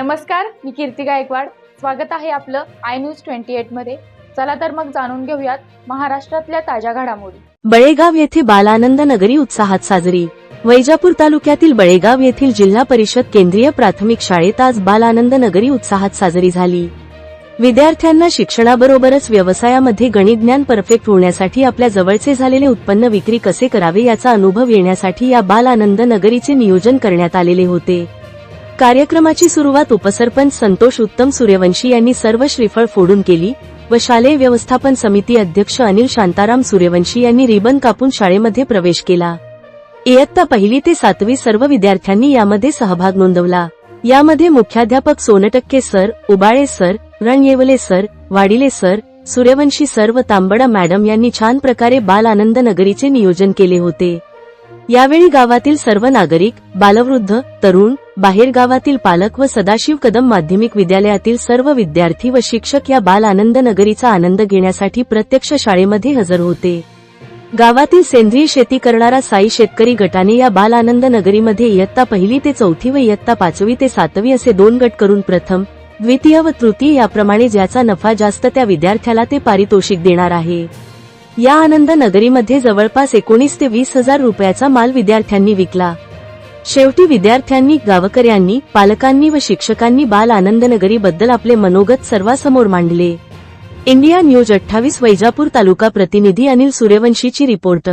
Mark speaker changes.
Speaker 1: नमस्कार मी कीर्ती गायकवाड. स्वागत आहे आपलं आय न्यूज ट्वेंटी एटमध्ये. चला तर मग जाणून घेऊयात महाराष्ट्रातल्या ताज्या घडामोडी.
Speaker 2: बळेगाव येथे बालानंद नगरी उत्साहात साजरी. वैजापूर तालुक्यातील बळेगाव येथील जिल्हा परिषद केंद्रीय प्राथमिक शाळेत आज बालानंद नगरी उत्साहात साजरी झाली. विद्यार्थ्यांना शिक्षणाबरोबरच व्यवसायामध्ये गणित ज्ञान परफेक्ट होण्यासाठी आपल्या जवळचे झालेले उत्पन्न विक्री कसे करावे याचा अनुभव येण्यासाठी या बाल आनंद नगरीचे नियोजन करण्यात आलेले होते. कार्यक्रमाची सुरुवात उपसरपंच संतोष उत्तम सूर्यवंशी यांनी सर्व श्रीफळ फोडून केली व शालेय व्यवस्थापन समिती अध्यक्ष अनिल शांताराम सूर्यवंशी यांनी रिबन कापून शाळेमध्ये प्रवेश केला. इयत्ता पहिली ते सातवी सर्व विद्यार्थ्यांनी यामध्ये सहभाग नोंदवला. यामध्ये मुख्याध्यापक Sontakke sir Ubale sir Ranyevale sir Wadile sir Suryavanshi sir व तांबडा मॅडम यांनी छान प्रकारे बाल आनंद नगरीचे नियोजन केले होते. यावेळी गावातील सर्व नागरिक बालवृद्ध तरुण बाहेर गावातील पालक व सदाशिव कदम माध्यमिक विद्यालयातील सर्व विद्यार्थी व शिक्षक या बाल आनंद नगरीचा आनंद घेण्यासाठी प्रत्यक्ष शाळेमध्ये हजर होते. गावातील सेंद्रिय शेती करणारा साई शेतकरी गटाने या बाल आनंद नगरीमध्ये इयत्ता पहिली ते चौथी व इयत्ता पाचवी ते सातवी असे दोन गट करून प्रथम द्वितीय व तृतीय याप्रमाणे ज्याचा नफा जास्त त्या विद्यार्थ्याला ते पारितोषिक देणार आहे. या आनंद नगरीमध्ये जवळपास एकोणीस ते वीस हजार रुपयाचा माल विद्यार्थ्यांनी विकला. शेवटी विद्यार्थ्यांनी गावकऱ्यांनी पालकांनी व शिक्षकांनी बाल आनंदनगरी बद्दल आपले मनोगत सर्वांसमोर मांडले. इंडिया न्यूज अठ्ठावीस वैजापूर तालुका प्रतिनिधी अनिल सूर्यवंशीची रिपोर्ट.